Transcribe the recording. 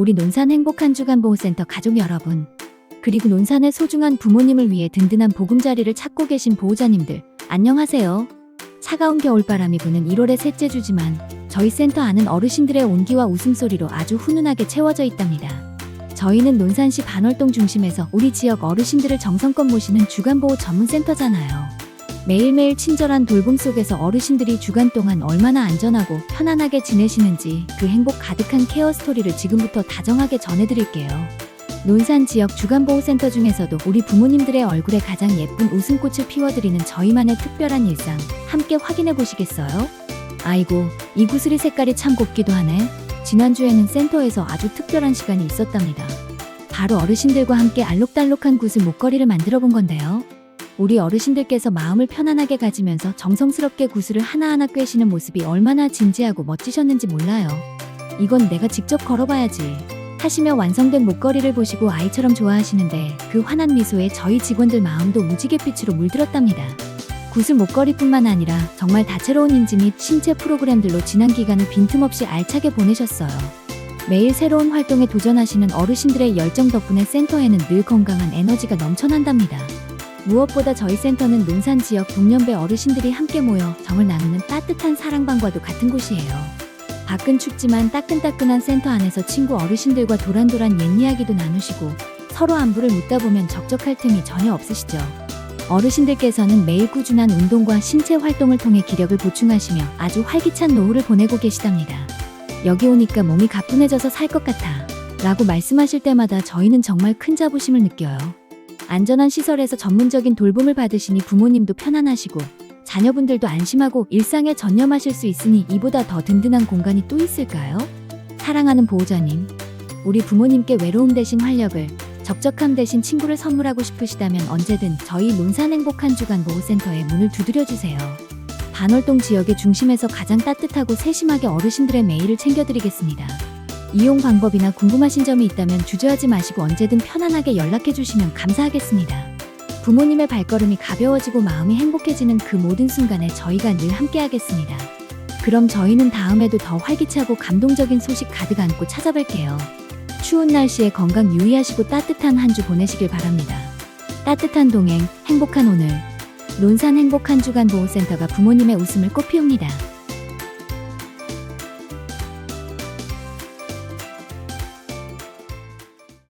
우리 논산 행복한 주간보호센터 가족 여러분, 그리고 논산의 소중한 부모님을 위해 든든한 보금자리를 찾고 계신 보호자님들, 안녕하세요. 차가운 겨울바람이 부는 1월의 셋째 주지만 저희 센터 안은 어르신들의 온기와 웃음소리로 아주 훈훈하게 채워져 있답니다. 저희는 논산시 반월동 중심에서 우리 지역 어르신들을 정성껏 모시는 주간보호 전문센터잖아요. 매일매일 친절한 돌봄 속에서 어르신들이 주간 동안 얼마나 안전하고 편안하게 지내시는지 그 행복 가득한 케어 스토리를 지금부터 다정하게 전해드릴게요. 논산 지역 주간보호센터 중에서도 우리 부모님들의 얼굴에 가장 예쁜 웃음꽃을 피워드리는 저희만의 특별한 일상 함께 확인해 보시겠어요? 아이고, 이 구슬이 색깔이 참 곱기도 하네. 지난주에는 센터에서 아주 특별한 시간이 있었답니다. 바로 어르신들과 함께 알록달록한 구슬 목걸이를 만들어 본 건데요. 우리 어르신들께서 마음을 편안하게 가지면서 정성스럽게 구슬을 하나하나 꿰시는 모습이 얼마나 진지하고 멋지셨는지 몰라요. 이건 내가 직접 걸어봐야지. 하시며 완성된 목걸이를 보시고 아이처럼 좋아하시는데 그 환한 미소에 저희 직원들 마음도 무지갯빛으로 물들었답니다. 구슬 목걸이뿐만 아니라 정말 다채로운 인지 및 신체 프로그램들로 지난 기간을 빈틈없이 알차게 보내셨어요. 매일 새로운 활동에 도전하시는 어르신들의 열정 덕분에 센터에는 늘 건강한 에너지가 넘쳐난답니다. 무엇보다 저희 센터는 논산 지역 동년배 어르신들이 함께 모여 정을 나누는 따뜻한 사랑방과도 같은 곳이에요. 밖은 춥지만 따끈따끈한 센터 안에서 친구 어르신들과 도란도란 옛 이야기도 나누시고 서로 안부를 묻다 보면 적적할 틈이 전혀 없으시죠. 어르신들께서는 매일 꾸준한 운동과 신체 활동을 통해 기력을 보충하시며 아주 활기찬 노후를 보내고 계시답니다. 여기 오니까 몸이 가뿐해져서 살 것 같아. 라고 말씀하실 때마다 저희는 정말 큰 자부심을 느껴요. 안전한 시설에서 전문적인 돌봄을 받으시니 부모님도 편안하시고 자녀분들도 안심하고 일상에 전념하실 수 있으니 이보다 더 든든한 공간이 또 있을까요? 사랑하는 보호자님, 우리 부모님께 외로움 대신 활력을, 적적함 대신 친구를 선물하고 싶으시다면 언제든 저희 논산 행복한 주간 보호센터에 문을 두드려 주세요. 반월동 지역의 중심에서 가장 따뜻하고 세심하게 어르신들의 매일을 챙겨드리겠습니다. 이용 방법이나 궁금하신 점이 있다면 주저하지 마시고 언제든 편안하게 연락해 주시면 감사하겠습니다. 부모님의 발걸음이 가벼워지고 마음이 행복해지는 그 모든 순간에 저희가 늘 함께하겠습니다. 그럼 저희는 다음에도 더 활기차고 감동적인 소식 가득 안고 찾아뵐게요. 추운 날씨에 건강 유의하시고 따뜻한 한 주 보내시길 바랍니다. 따뜻한 동행, 행복한 오늘. 논산 행복한 주간 보호센터가 부모님의 웃음을 꽃피웁니다.